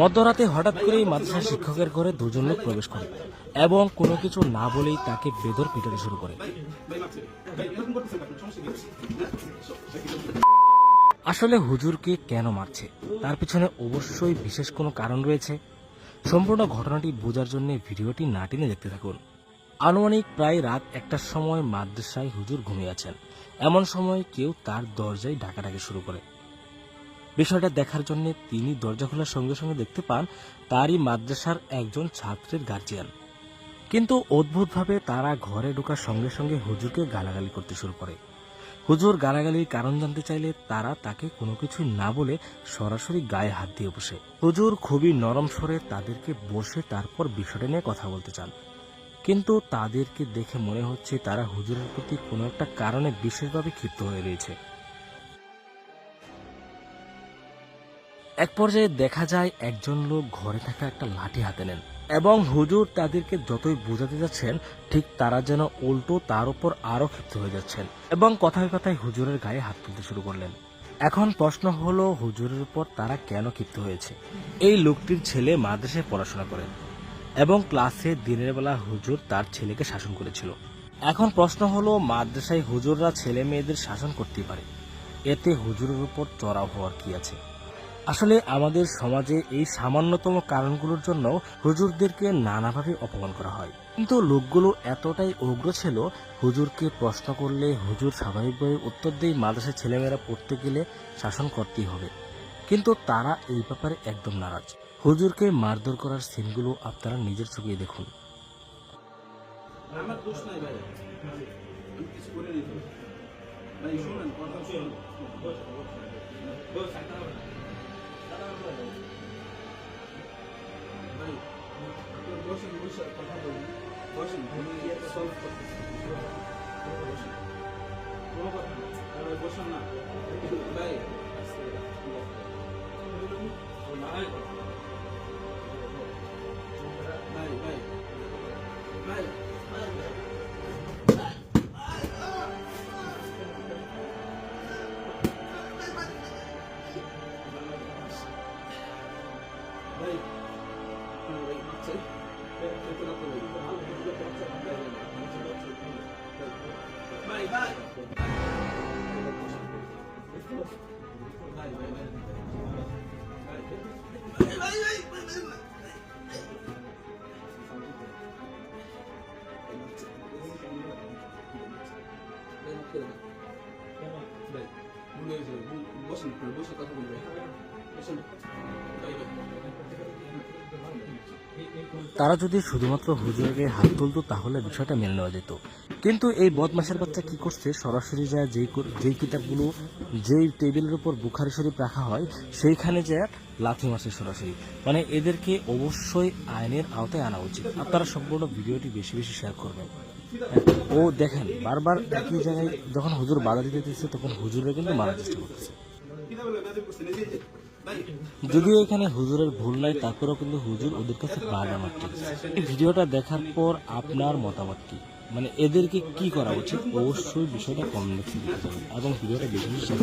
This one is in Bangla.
মধ্যরাতে হঠাৎ করেই মাদ্রাসা শিক্ষকের ঘরে দুজন লোক প্রবেশ করে এবং কোনো কিছু না বলেই তাকে বেদর পিটাতে শুরু করে। আসলে হুজুরকে কেন মারছে? তার পিছনে অবশ্যই বিশেষ কোনো কারণ রয়েছে। সম্পূর্ণ ঘটনাটি বোঝার জন্য ভিডিওটি না টেনে দেখতে থাকুন। আনুমানিক প্রায় রাত একটার সময় মাদ্রাসায় হুজুর ঘুমিয়ে আছেন। এমন সময় কেউ তার দরজায় ডাকাডাকি শুরু করে। বিষয়টা দেখার জন্য তিনি দরজা খোলার সঙ্গে সঙ্গে দেখতে পান, তারই মাদ্রাসার একজন ছাত্রের গার্জিয়ান কিন্তু অদ্ভুতভাবে তারা ঘরে ঢোকার সঙ্গে সঙ্গে হুজুরকে গালাগালি করতে শুরু করে। হুজুর গালাগালির কারণ জানতে চাইলে তারা তাকে কোনো কিছু না বলে সরাসরি গায়ে হাত দিয়ে বসে। হুজুর খুবই নরম স্বরে তাদেরকে বসে তারপর বিষয়টা নিয়ে কথা বলতে চান। কিন্তু তাদেরকে দেখে মনে হচ্ছে তারা হুজুরের প্রতি কোনো একটা কারণে বিশেষভাবে ক্ষিপ্ত হয়ে রয়েছে। এক পর্যায়ে দেখা যায় একজন লোক ঘরে থাকা একটা লাঠি হাতে নেন এবং হুজুর তাদেরকে যতই বোঝাতে যাচ্ছেন, ঠিক তারা যেন উল্টো তার উপর আরও ক্ষিপ্ত হয়ে যাচ্ছেন এবং কথায় কথায় হুজুরের গায়ে হাত তুলতে শুরু করলেন। এখন প্রশ্ন হলো, হুজুরের উপর তারা কেন ক্ষিপ্ত হয়েছে? এই লোকটির ছেলে মাদ্রাসায় পড়াশোনা করেন এবং ক্লাসে দিনের বেলা হুজুর তার ছেলেকে শাসন করেছিল। এখন প্রশ্ন হলো, মাদ্রাসায় হুজুররা ছেলে মেয়েদের শাসন করতে পারে? এতে হুজুরের উপর চড়াও হওয়ার কি আছে? আসলে আমাদের সমাজে এই সামান্যতম কারণগুলোর জন্য হুজুরদেরকে নানাভাবে অপমান করা হয় কিন্তু লোকগুলো এতটাই উগ্র ছিল হুজুরকে প্রশ্ন করলে হুজুর স্বাভাবিকভাবে উত্তর দিয়ে মাদ্রাসায় ছেলেমেয়েরা পড়তে গেলে শাসন করতেই হবে কিন্তু তারা এই ব্যাপারে একদম নারাজ হুজুরকে মারধর করার সিনগুলো আপনারা নিজের চোখে দেখুন ভাই শুনেন কথা বসেন আমি সলভ করতেছি। কোনো কথা না বসেন না। ভাই। ভাই ভাই ভাই। ভাই ভাই ভাই ভাই বসেন বসে কথা বলবে বসেন ভাই ভাই তারা যদি শুধুমাত্র হুজুরকে হাত তুলতো, তাহলে বিষয়টা মেনে নেওয়া যেত। কিন্তু এই বদমাসের বাচ্চা কি করছে? সরাসরি যায় যেই যেই কিতাবগুলো, যেই টেবিলের উপর বুখারি শরীফ রাখা হয়, সেইখানে যে লাথি মারছে সরাসরি। মানে এদেরকে অবশ্যই আইনের আওতায় আনা উচিত। আপনারা সম্পূর্ণ ভিডিওটি বেশি বেশি শেয়ার করবেন। ও দেখেন, বারবার একই জায়গায় যখন হুজুর বাধা দিতে দিচ্ছে, তখন হুজুরে কিন্তু মারার চেষ্টা করতেছে। যদিও এখানে হুজুরের ভুল নাই, তারপরেও কিন্তু হুজুর ওদের কাছে বাধা মারছে ভিডিওটা দেখার পর আপনার মতামত কি? মানে এদেরকে কি করা উচিত? অবশ্যই বিষয়টা কম লিখে এবং ভিডিওটা বেশি শেয়ার